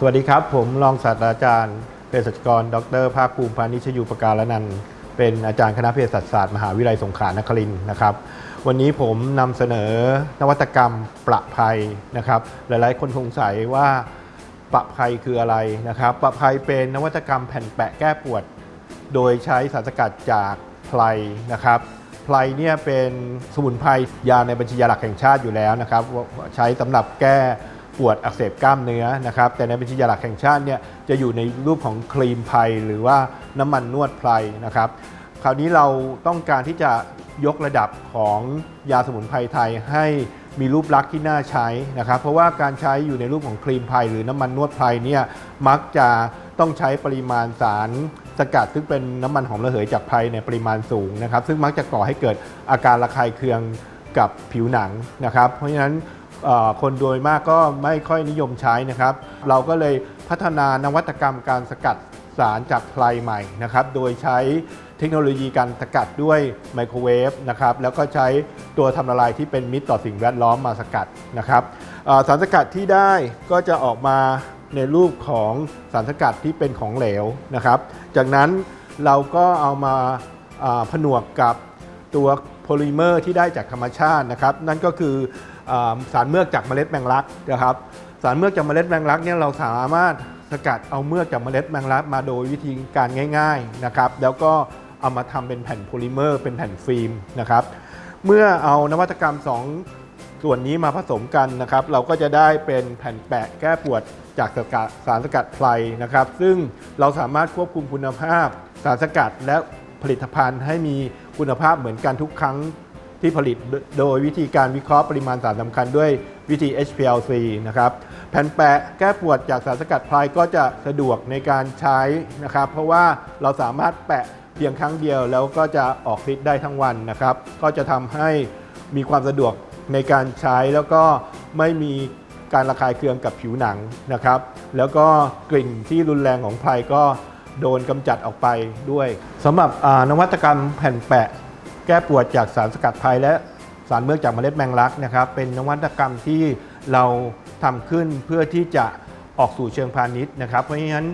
สวัสดีครับ ผมรองศาสตราจารย์เภสัชกร ดรภาคภูมิพานิชยูปการนันเป็นอาจารย์คณะเภสัชศาสตร์มหาวิทยาลัยสงขลานครินทร์นะครับ วันนี้ผมนำเสนอนวัตกรรมประภัยนะครับ หลายๆ คนสงสัยว่าประภัยคืออะไรนะครับ ประภัยเป็นนวัตกรรมแผ่นแปะแก้ปวด โดยใช้สารสกัดจากไพรนะครับไพรเนี่ยเป็นสมุนไพรยาในบัญชียาหลักแห่งชาติอยู่แล้วนะครับ ใช้สำหรับแก้ ปวดอักเสบกล้ามเนื้อนะครับ แต่ในบัญชียาหลักแห่งชาติเนี่ยจะอยู่ในรูปของครีมไพรหรือว่าน้ำมันนวดไพรนะครับ คราวนี้เราต้องการที่จะยกระดับของยาสมุนไพรไทยให้มีรูปลักษณ์ที่น่าใช้นะครับ เพราะว่าการใช้อยู่ในรูปของครีมไพรหรือน้ำมันนวดไพรเนี่ยมักจะต้องใช้ปริมาณสารสกัดซึ่งเป็นน้ำมันหอมระเหยจากไพรในปริมาณสูงนะครับ ซึ่งมักจะก่อให้เกิดอาการระคายเคืองกับผิวหนังนะครับ เพราะฉะนั้น คนโดยมากก็ไม่ค่อยนิยมใช้นะครับ เราก็เลยพัฒนานวัตกรรมการสกัดสารจากไพรใหม่นะครับ โดยใช้เทคโนโลยีการสกัดด้วยไมโครเวฟนะครับ แล้วก็ใช้ตัวทำละลายที่เป็นมิตรต่อสิ่งแวดล้อมมาสกัดนะครับสารสกัดที่ได้ก็จะออกมาในรูปของสารสกัดที่เป็นของเหลวนะครับ จากนั้นเราก็เอามาผนวกกับตัว พลิเมอร์ที่ได้จากธรรมชาตินะครับ นั่นก็คืออสารเมือกจากเมล็ดแมงลักนะครับ สารเมือกจากเมล็ดแมงลักเนี่ยเราสามารถสกัดเอาเมือกจากเมล็ดแมงลักมาโดยวิธีการง่าย ๆนะครับ แล้วก็เอามาทำเป็นแผ่นโพลิเมอร์ เป็นแผ่นฟิล์มนะครับ เมื่อเอานวัตกรรม 2 ส่วนนี้มาผสมกันนะครับ เราก็จะได้เป็นแผ่นแปะแก้ปวดจากสกัดสารสกัดไพรนะครับ ซึ่งเราสามารถควบคุมคุณภาพสารสกัดและ ผลิตภัณฑ์ให้มีคุณภาพเหมือนกันทุกครั้งที่ผลิตโดยวิธีการวิเคราะห์ปริมาณสารสำคัญด้วยวิธี HPLC นะครับแผ่นแปะแก้ปวดจากสารสกัดไพรก็จะสะดวกในการใช้นะครับ เพราะว่าเราสามารถแปะเพียงครั้งเดียวแล้วก็จะออกฤทธิ์ได้ทั้งวันนะครับ ก็จะทำให้มีความสะดวกในการใช้แล้วก็ไม่มีการระคายเคืองกับผิวหนังนะครับ แล้วก็กลิ่นที่รุนแรงของไพรก็ โดนกำจัดออกไปด้วยสำหรับนวัตกรรมแผ่นแปะ แก้ปวดจากสารสกัดไพรและสารเมือกจากเมล็ดแมงลักนะครับ เป็นนวัตกรรมที่เราทำขึ้นเพื่อที่จะออกสู่เชิงพาณิชย์นะครับ เพราะฉะนั้น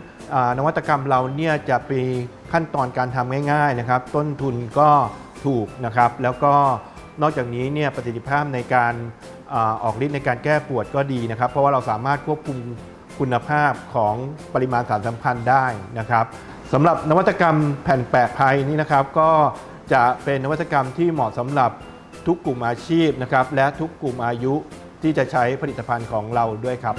นวัตกรรมเราเนี่ยจะมีขั้นตอนการทำง่าย ๆนะครับ ต้นทุนก็ถูกนะครับ แล้วก็นอกจากนี้เนี่ยประสิทธิภาพในการออกฤทธิ์ในการแก้ปวดก็ดีนะครับ เพราะว่าเราสามารถควบคุม คุณภาพของปริมาณสารสำคัญได้นะครับสำหรับนวัตกรรมแผ่นแปะภัยนี้นะครับ ก็จะเป็นนวัตกรรมที่เหมาะสำหรับทุกกลุ่มอาชีพนะครับและทุกกลุ่มอายุที่จะใช้ผลิตภัณฑ์ของเราด้วยครับ